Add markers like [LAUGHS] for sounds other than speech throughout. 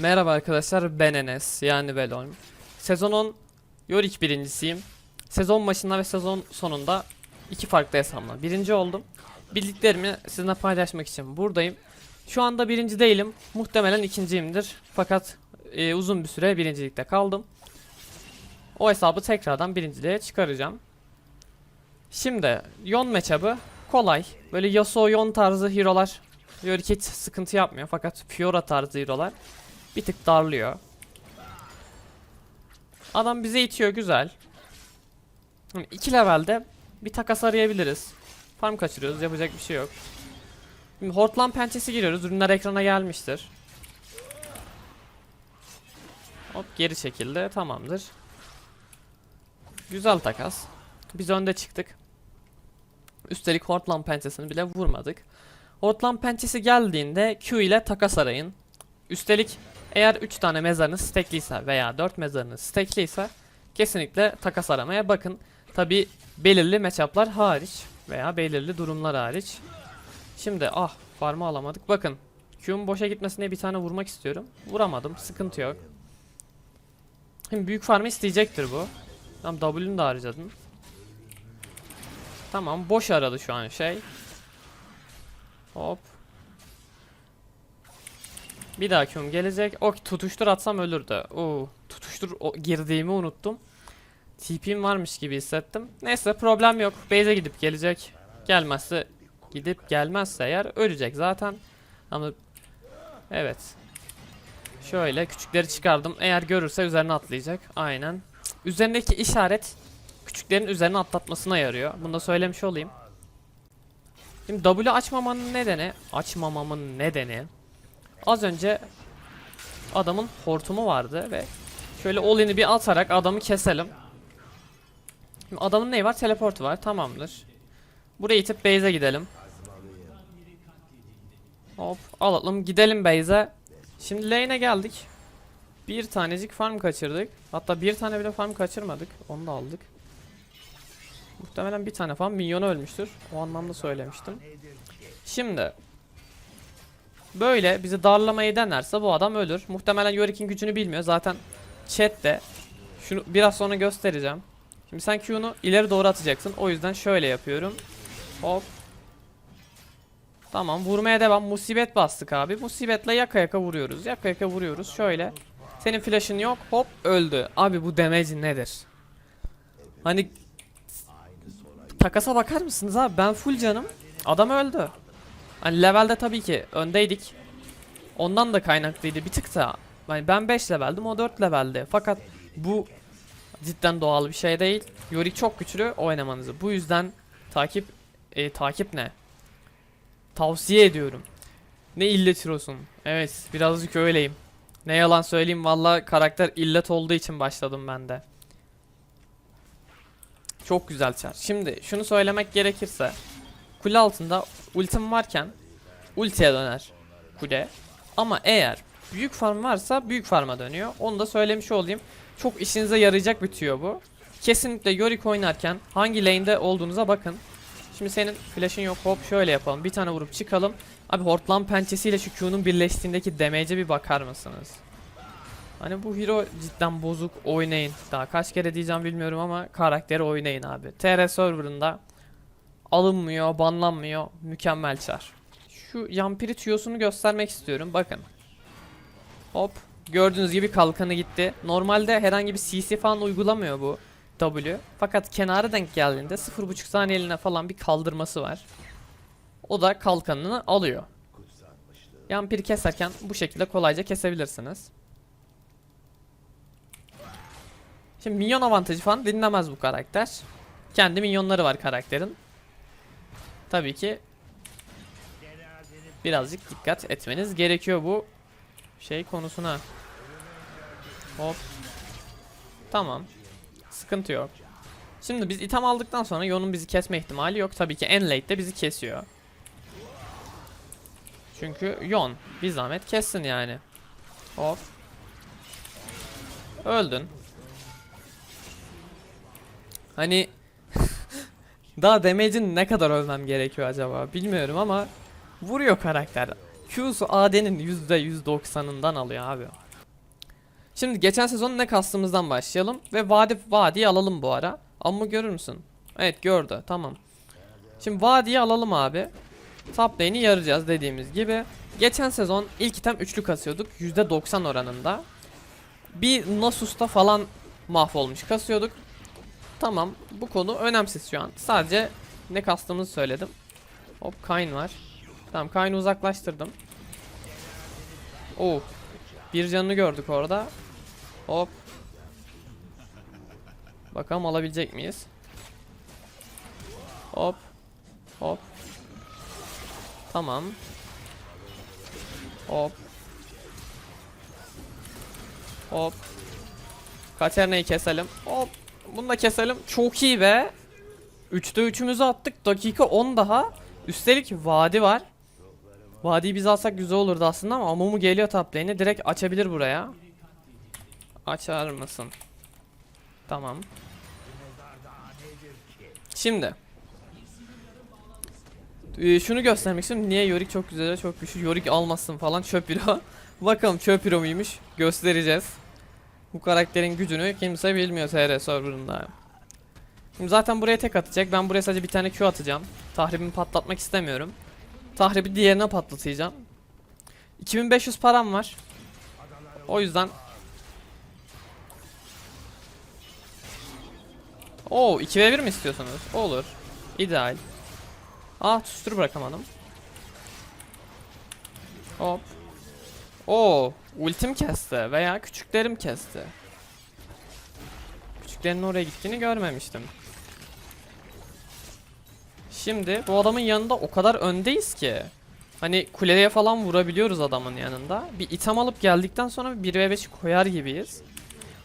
Merhaba arkadaşlar ben Enes yani Belon. Sezon 10 Yorick birincisiyim. Sezon başında ve sezon sonunda iki farklı hesapla birinci oldum. Bildiklerimi sizinle paylaşmak için buradayım. Şu anda birinci değilim. Muhtemelen ikinciyimdir. Fakat e, uzun bir süre birincilikte kaldım. O hesabı tekrardan birinciliğe çıkaracağım. Şimdi Yon matchup'ı kolay. Böyle Yasuo Yon tarzı hero'lar Yorick hiç sıkıntı yapmıyor fakat Fiora tarzı hero'lar bir tık darlıyor. Adam bize itiyor güzel. Hani iki levelde bir takas arayabiliriz. Farm kaçırıyoruz yapacak bir şey yok. Şimdi Hortland pençesi giriyoruz. Ürünler ekrana gelmiştir. Hop geri çekildi. Tamamdır. Güzel takas. Biz önde çıktık. Üstelik Hortland pençesini bile vurmadık. Hortland pençesi geldiğinde Q ile takas arayın. Üstelik eğer 3 tane mezarınız stackliyse veya 4 mezarınız stackliyse kesinlikle takas aramaya bakın. Tabi belirli matchup'lar hariç veya belirli durumlar hariç. Şimdi ah farmı alamadık. Bakın Q'un boşa gitmesine bir tane vurmak istiyorum. Vuramadım. Sıkıntı yok. Şimdi büyük farmı isteyecektir bu. Tamam W'nu da harcadın. Tamam boş aradı şu an şey. Hop. Bir daha Q'm gelecek. O tutuştur atsam ölürdü. Oo, tutuştur o, girdiğimi unuttum. TP'm varmış gibi hissettim. Neyse problem yok. Base'e gidip gelecek. Gelmezse gidip gelmezse eğer ölecek zaten. Ama evet. Şöyle küçükleri çıkardım. Eğer görürse üzerine atlayacak. Aynen. Üzerindeki işaret küçüklerin üzerine atlatmasına yarıyor. Bunu da söylemiş olayım. Şimdi W açmamanın nedeni, açmamamın nedeni az önce adamın hortumu vardı ve şöyle all-in'i bir atarak adamı keselim. Şimdi adamın neyi var? Teleportu var. Tamamdır. Buraya itip base'e gidelim. Hop alalım gidelim base'e. Şimdi lane'e geldik. Bir tanecik farm kaçırdık. Hatta bir tane bile farm kaçırmadık. Onu da aldık. Muhtemelen bir tane falan minyonu ölmüştür. O anlamda söylemiştim. Şimdi böyle bizi darlamayı denerse bu adam ölür. Muhtemelen Yorick'in gücünü bilmiyor. Zaten chat'te şunu biraz sonra göstereceğim. Şimdi sen Q'nu ileri doğru atacaksın. O yüzden şöyle yapıyorum. Hop. Tamam vurmaya devam. Musibet bastık abi. Musibetle yaka yaka vuruyoruz. Yaka yaka vuruyoruz. Şöyle. Senin flash'ın yok. Hop öldü. Abi bu damage nedir? Hani takasa bakar mısınız abi? Ben full canım. Adam öldü. Hani levelde tabii ki öndeydik. Ondan da kaynaklıydı bir tık da. Yani ben 5 leveldim o 4 levelde. Fakat bu cidden doğal bir şey değil. Yorick çok güçlü oynamanızı. Bu yüzden takip e, takip ne? Tavsiye ediyorum. Ne illetiyorsun? Evet birazcık öyleyim. Ne yalan söyleyeyim valla karakter illet olduğu için başladım ben de. Çok güzel çar. Şimdi şunu söylemek gerekirse kule altında ultim varken ultiye döner kule. Ama eğer büyük farm varsa büyük farma dönüyor. Onu da söylemiş olayım. Çok işinize yarayacak bitiyor bu. Kesinlikle Yorick oynarken hangi lane'de olduğunuza bakın. Şimdi senin flash'ın yok hop şöyle yapalım. Bir tane vurup çıkalım. Abi Hortland pençesiyle şu Q'nun birleştiğindeki damage'e bir bakar mısınız? Hani bu hero cidden bozuk oynayın. Daha kaç kere diyeceğim bilmiyorum ama karakteri oynayın abi. TR serverında alınmıyor, banlanmıyor. Mükemmel çar. Şu Yampiri tüyosunu göstermek istiyorum. Bakın. Hop. Gördüğünüz gibi kalkanı gitti. Normalde herhangi bir CC falan uygulamıyor bu W. Fakat kenara denk geldiğinde 0.5 saniyeliğine falan bir kaldırması var. O da kalkanını alıyor. Yampiri keserken bu şekilde kolayca kesebilirsiniz. Şimdi minyon avantajı falan dinlemez bu karakter. Kendi minyonları var karakterin. Tabii ki birazcık dikkat etmeniz gerekiyor bu şey konusuna. Hop. Tamam. Sıkıntı yok. Şimdi biz item aldıktan sonra Yon'un bizi kesme ihtimali yok. Tabii ki en late'de bizi kesiyor. Çünkü Yon bir zahmet kessin yani. Hop. Öldün. Hani daha damage'in ne kadar ölmem gerekiyor acaba bilmiyorum ama vuruyor karakter. Q'su AD'nin %190'ından alıyor abi. Şimdi geçen sezon ne kastımızdan başlayalım ve vadi vadiyi alalım bu ara. Amma görür müsün? Evet gördü. Tamam. Şimdi vadiyi alalım abi. Top lane'i yarayacağız dediğimiz gibi. Geçen sezon ilk item üçlü kasıyorduk %90 oranında. Bir Nasus'ta falan mahvolmuş kasıyorduk. Tamam bu konu önemsiz şu an. Sadece ne kastığımızı söyledim. Hop Kayn var. Tamam Kayn'ı uzaklaştırdım. Oo. Bir canını gördük orada. Hop. Bakalım alabilecek miyiz? Hop. Hop. Tamam. Hop. Hop. Katerina'yı keselim. Hop. Bunu da keselim. Çok iyi be. 3'te 3'ümüzü attık. Dakika 10 daha. Üstelik vadi var. Vadiyi biz alsak güzel olurdu aslında ama Amumu geliyor top lane'e. Direkt açabilir buraya. Açar mısın? Tamam. Şimdi. Ee, şunu göstermek istiyorum. Niye Yorick çok güzel, çok güçlü. Yorick almasın falan çöp hero. [LAUGHS] Bakalım çöp hero muymuş? Göstereceğiz. Bu karakterin gücünü kimse bilmiyor TR serverında. Şimdi zaten buraya tek atacak. Ben buraya sadece bir tane Q atacağım. Tahribimi patlatmak istemiyorum. Tahribi diğerine patlatacağım. 2500 param var. O yüzden Oo 2v1 mi istiyorsunuz? Olur. İdeal. Ah tüstür bırakamadım. Hop. Oo ultim kesti veya küçüklerim kesti. Küçüklerin oraya gittiğini görmemiştim. Şimdi bu adamın yanında o kadar öndeyiz ki. Hani kuleye falan vurabiliyoruz adamın yanında. Bir item alıp geldikten sonra bir 1v5 koyar gibiyiz.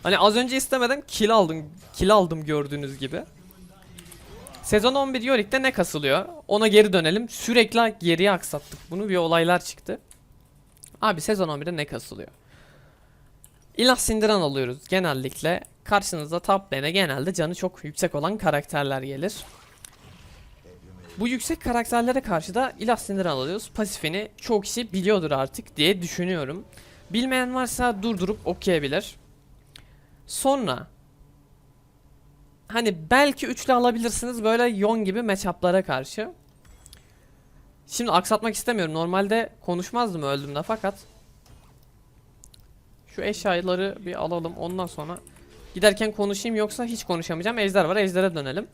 Hani az önce istemeden kill aldım, kill aldım gördüğünüz gibi. Sezon 11 Yorick'te ne kasılıyor? Ona geri dönelim. Sürekli geriye aksattık bunu. Bir olaylar çıktı. Abi sezon 11'de ne kasılıyor? İlah sindiren alıyoruz genellikle. Karşınıza top lane'e genelde canı çok yüksek olan karakterler gelir. Bu yüksek karakterlere karşı da ilah sindiren alıyoruz. Pasifini çoğu kişi biliyordur artık diye düşünüyorum. Bilmeyen varsa durdurup okuyabilir. Sonra hani belki üçlü alabilirsiniz böyle Yon gibi matchup'lara karşı. Şimdi aksatmak istemiyorum. Normalde konuşmazdım öldüğümde fakat şu eşyaları bir alalım ondan sonra giderken konuşayım yoksa hiç konuşamayacağım. Ejder var. Ejder'e dönelim.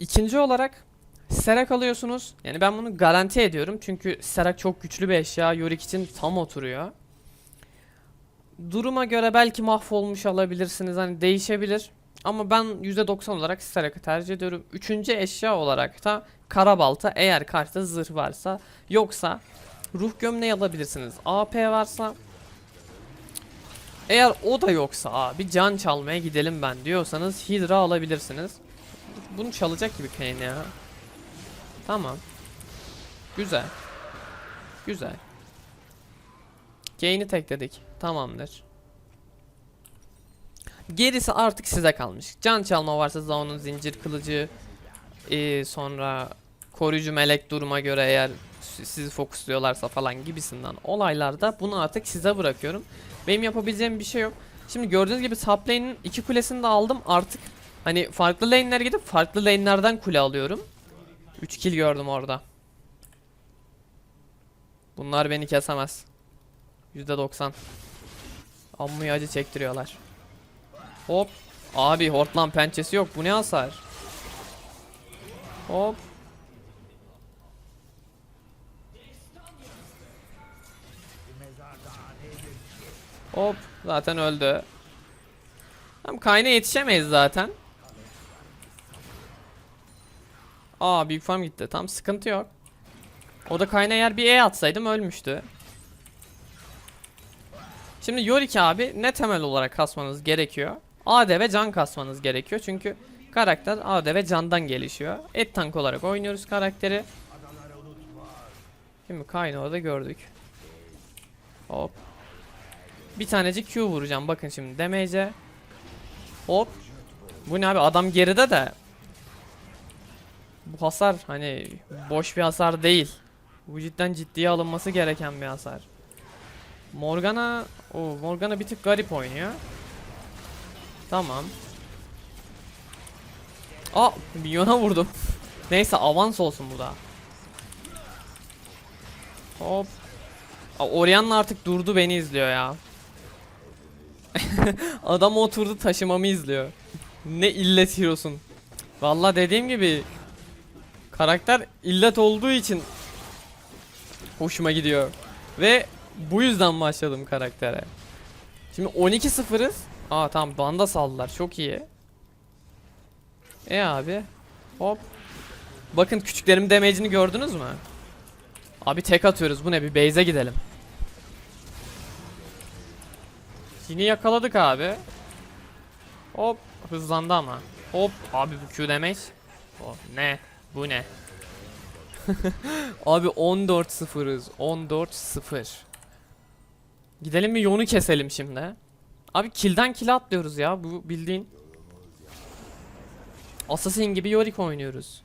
İkinci olarak Serak alıyorsunuz. Yani ben bunu garanti ediyorum. Çünkü Serak çok güçlü bir eşya. Yorick için tam oturuyor. Duruma göre belki mahvolmuş alabilirsiniz. Hani değişebilir. Ama ben %90 olarak Serak'ı tercih ediyorum. Üçüncü eşya olarak da Karabalta eğer karşıda zırh varsa. Yoksa ruh gömleği alabilirsiniz. AP varsa eğer o da yoksa abi can çalmaya gidelim ben diyorsanız Hydra alabilirsiniz. Bunu çalacak gibi Kane ya. Tamam. Güzel. Güzel. Kane'i tekledik. Tamamdır. Gerisi artık size kalmış. Can çalma varsa Zaun'un zincir kılıcı ee, sonra koruyucu melek duruma göre eğer si- sizi fokusluyorlarsa falan gibisinden olaylarda bunu artık size bırakıyorum. Benim yapabileceğim bir şey yok. Şimdi gördüğünüz gibi top lane'in iki kulesini de aldım. Artık hani farklı lane'lere gidip farklı lane'lerden kule alıyorum. 3 kill gördüm orada. Bunlar beni kesemez. %90. Ammuyu acı çektiriyorlar. Hop. Abi hortlan pençesi yok. Bu ne hasar? Hop. Hop. Zaten öldü. Tam kayna yetişemeyiz zaten. Aa büyük farm gitti. Tam sıkıntı yok. O da kayna yer bir E atsaydım ölmüştü. Şimdi Yorick abi ne temel olarak kasmanız gerekiyor? AD can kasmanız gerekiyor. Çünkü karakter AD candan gelişiyor. Et tank olarak oynuyoruz karakteri. Şimdi Kayn'ı orada gördük. Hop. Bir tanecik Q vuracağım. Bakın şimdi damage'e. Hop. Bu ne abi adam geride de. Bu hasar hani boş bir hasar değil. Bu cidden ciddiye alınması gereken bir hasar. Morgana, o Morgana bir tık garip oynuyor. Tamam. Aa, milyona vurdum. [LAUGHS] Neyse avans olsun bu da. Hop. Aa, artık durdu beni izliyor ya. [LAUGHS] Adam oturdu taşımamı izliyor. ne illet hero'sun. Vallahi dediğim gibi karakter illet olduğu için hoşuma gidiyor. Ve bu yüzden başladım karaktere. Şimdi 12-0'ız. Aa tamam banda saldılar çok iyi. E abi. Hop. Bakın küçüklerim damage'ini gördünüz mü? Abi tek atıyoruz bu ne bir base'e gidelim. Yine yakaladık abi. Hop hızlandı ama. Hop abi bu Q damage. Oh, ne? Bu ne? [LAUGHS] abi 14-0'ız. 14-0. Gidelim bir yonu keselim şimdi. Abi kill'den kill'e atlıyoruz ya. Bu bildiğin. Assassin gibi Yorick oynuyoruz.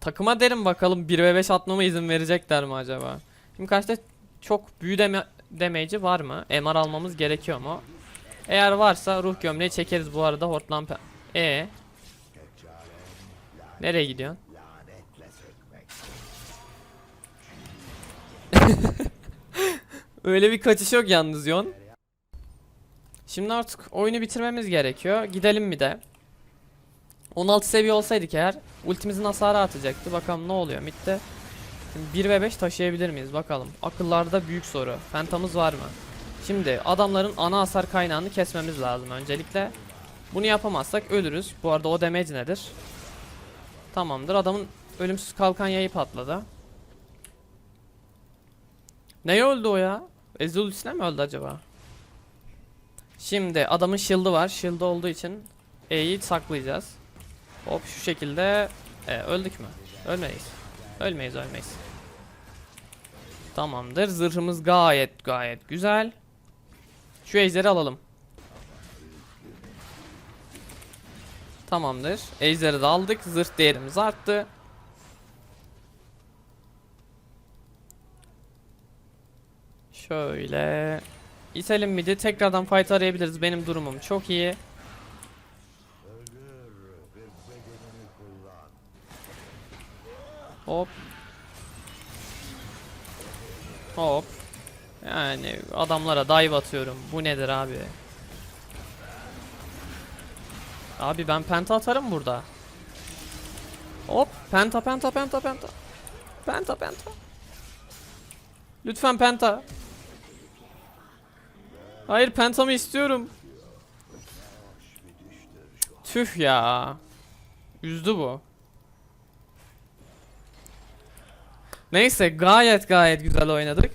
Takıma derim bakalım 1 ve 5 atmama izin verecekler mi acaba? Şimdi karşıda çok büyü deme damage'i var mı? MR almamız gerekiyor mu? Eğer varsa ruh gömleği çekeriz bu arada hortlan pe- E Nereye gidiyorsun? [LAUGHS] Öyle bir kaçış yok yalnız yon. Şimdi artık oyunu bitirmemiz gerekiyor. Gidelim bir de. 16 seviye olsaydık eğer ultimizin hasarı atacaktı. Bakalım ne oluyor midde. Şimdi 1 ve 5 taşıyabilir miyiz bakalım. Akıllarda büyük soru. Pentamız var mı? Şimdi adamların ana hasar kaynağını kesmemiz lazım öncelikle. Bunu yapamazsak ölürüz. Bu arada o damage nedir? Tamamdır. Adamın ölümsüz kalkan yayı patladı. Neye öldü o ya? Ezreal ultisine mi öldü acaba? Şimdi adamın shield'ı var. Shield'ı olduğu için E'yi saklayacağız. Hop şu şekilde e, öldük mü? Ölmeyiz. Ölmeyiz ölmeyiz. Tamamdır. Zırhımız gayet gayet güzel. Şu ejderi alalım. Tamamdır. Ejderi de aldık. Zırh değerimiz arttı. Şöyle İtelim midi tekrardan fight arayabiliriz. Benim durumum çok iyi. Hop. Hop. Yani adamlara dive atıyorum. Bu nedir abi? Abi ben penta atarım burada. Hop. Penta penta penta penta. Penta penta. Lütfen penta. Hayır pentamı istiyorum. Tüh ya. Üzdü bu. Neyse gayet gayet güzel oynadık.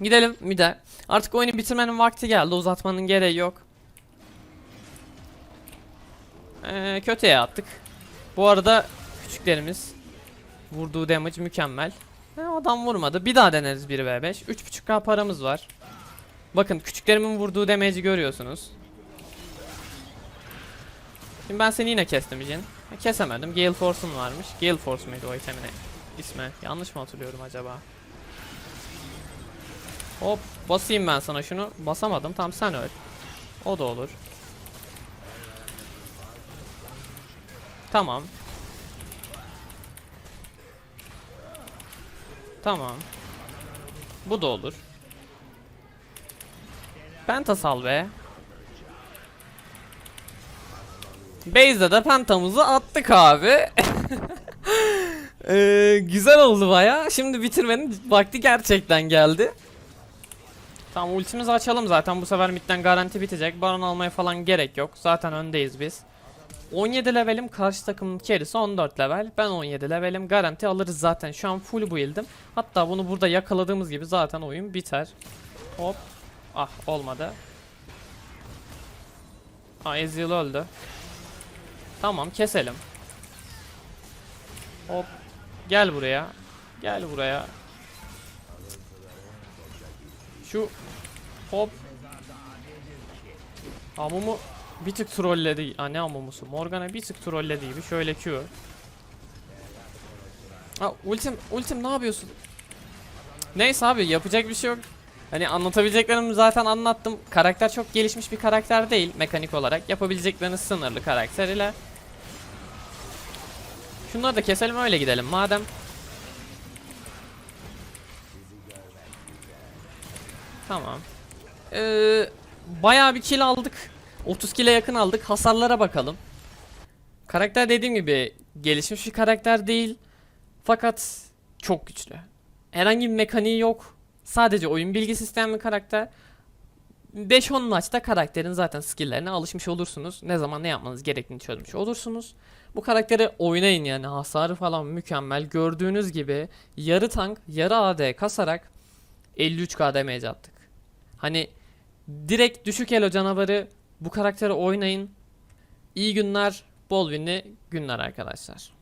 Gidelim bir de. Artık oyunu bitirmenin vakti geldi. Uzatmanın gereği yok. Ee, kötüye attık. Bu arada küçüklerimiz vurduğu damage mükemmel. Ee, adam vurmadı. Bir daha deneriz 1v5. 3.5k paramız var. Bakın küçüklerimin vurduğu damage'i görüyorsunuz. Şimdi ben seni yine kestim Jin. Kesemedim. Gale Force'un varmış. Gale Force muydu o itemin ismi? Yanlış mı hatırlıyorum acaba? Hop basayım ben sana şunu. Basamadım. Tamam sen öl. O da olur. Tamam. Tamam. Bu da olur. Penta sal be. Base'de de pentamızı attık abi. [LAUGHS] Ee, güzel oldu baya. Şimdi bitirmenin vakti gerçekten geldi. Tamam ultimizi açalım zaten bu sefer midden garanti bitecek. Baron almaya falan gerek yok. Zaten öndeyiz biz. 17 levelim karşı takımın carry'si 14 level. Ben 17 levelim garanti alırız zaten. Şu an full build'im. Hatta bunu burada yakaladığımız gibi zaten oyun biter. Hop. Ah olmadı. Ah Ezreal öldü. Tamam keselim. Hop. Gel buraya. Gel buraya. Şu hop. Amumu bir tık trolledi. Aa ne amumusu? Morgana bir tık trolledi gibi. Şöyle Q. Aa, ultim, ultim ne yapıyorsun? Neyse abi yapacak bir şey yok. Hani anlatabileceklerimi zaten anlattım. Karakter çok gelişmiş bir karakter değil mekanik olarak. Yapabilecekleriniz sınırlı karakter ile. Şunları da keselim öyle gidelim madem. Tamam. Ee, bayağı bir kill aldık. 30 kill'e yakın aldık. Hasarlara bakalım. Karakter dediğim gibi gelişmiş bir karakter değil. Fakat çok güçlü. Herhangi bir mekaniği yok. Sadece oyun bilgisi isteyen bir karakter. 5-10 maçta karakterin zaten skill'lerine alışmış olursunuz. Ne zaman ne yapmanız gerektiğini çözmüş olursunuz. Bu karakteri oynayın yani hasarı falan mükemmel. Gördüğünüz gibi yarı tank, yarı AD kasarak 53k damage attık. Hani direkt düşük elo canavarı bu karakteri oynayın. İyi günler, bol winli günler arkadaşlar.